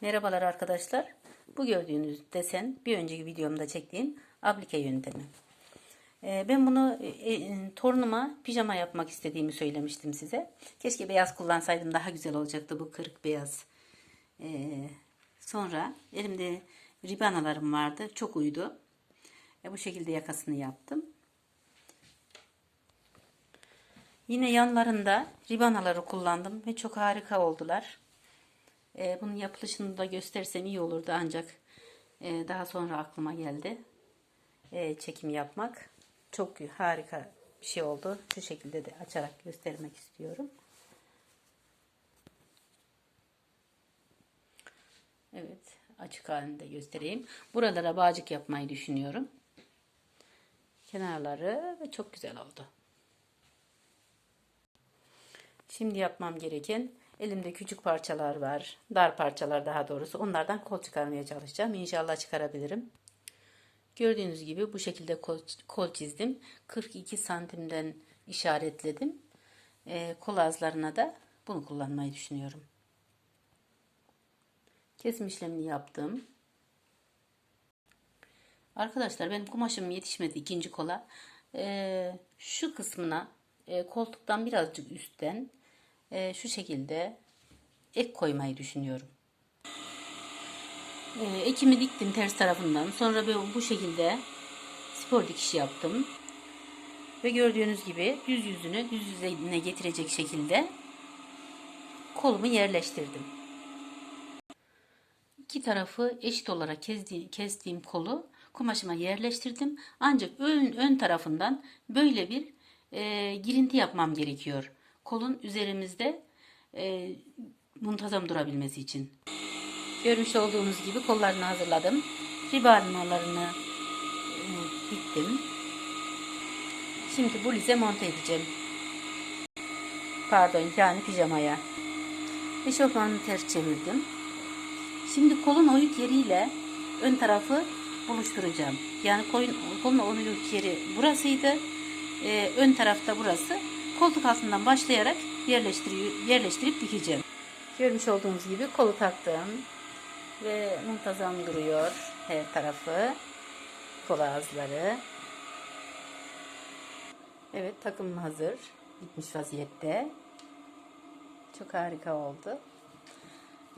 Merhabalar arkadaşlar. Bu gördüğünüz desen bir önceki videomda çektiğim aplike yöntemi. Ee, ben bunu e, e, torunuma pijama yapmak istediğimi söylemiştim size. Keşke beyaz kullansaydım daha güzel olacaktı bu kırık beyaz. Ee, sonra elimde ribanalarım vardı. Çok uydu. E, bu şekilde yakasını yaptım. Yine yanlarında ribanaları kullandım ve çok harika oldular. E, bunun yapılışını da göstersem iyi olurdu ancak e, daha sonra aklıma geldi. E, çekim yapmak. Çok harika bir şey oldu. Şu şekilde de açarak göstermek istiyorum. Evet açık halinde göstereyim. Buralara bağcık yapmayı düşünüyorum. Kenarları ve çok güzel oldu. Şimdi yapmam gereken elimde küçük parçalar var. Dar parçalar daha doğrusu. Onlardan kol çıkarmaya çalışacağım. İnşallah çıkarabilirim. Gördüğünüz gibi bu şekilde kol, kol çizdim. 42 santimden işaretledim. E, kol ağızlarına da bunu kullanmayı düşünüyorum. Kesim işlemini yaptım. Arkadaşlar benim kumaşım yetişmedi ikinci kola. E, şu kısmına e, koltuktan birazcık üstten e, şu şekilde ek koymayı düşünüyorum. E, ekimi diktim ters tarafından. Sonra ben bu şekilde spor dikişi yaptım. Ve gördüğünüz gibi düz yüzünü düz yüzeyine getirecek şekilde kolumu yerleştirdim. İki tarafı eşit olarak kestiğim, kestiğim kolu kumaşıma yerleştirdim. Ancak ön, ön tarafından böyle bir e, girinti yapmam gerekiyor. Kolun üzerimizde e, muntazam durabilmesi için. Görmüş olduğunuz gibi kollarını hazırladım. Ribarmalarını e. Şimdi bu lize monte edeceğim. Pardon yani pijamaya. Eşofmanını ters çevirdim. Şimdi kolun oyuk yeriyle ön tarafı buluşturacağım. Yani kolun, kolun oyuk yeri burasıydı. Ee, ön tarafta burası. Koltuk altından başlayarak yerleştirip, dikeceğim. Görmüş olduğunuz gibi kolu taktım. Ve muntazam duruyor her tarafı. Kol ağızları. Evet takımım hazır. Bitmiş vaziyette. Çok harika oldu.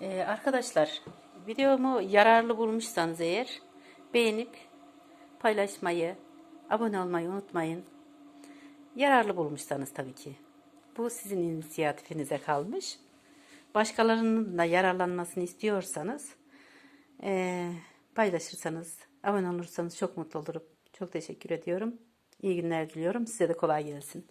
Ee, arkadaşlar videomu yararlı bulmuşsanız eğer beğenip paylaşmayı, abone olmayı unutmayın. Yararlı bulmuşsanız tabii ki. Bu sizin inisiyatifinize kalmış. Başkalarının da yararlanmasını istiyorsanız e, paylaşırsanız, abone olursanız çok mutlu olurum. Çok teşekkür ediyorum. İyi günler diliyorum. Size de kolay gelsin.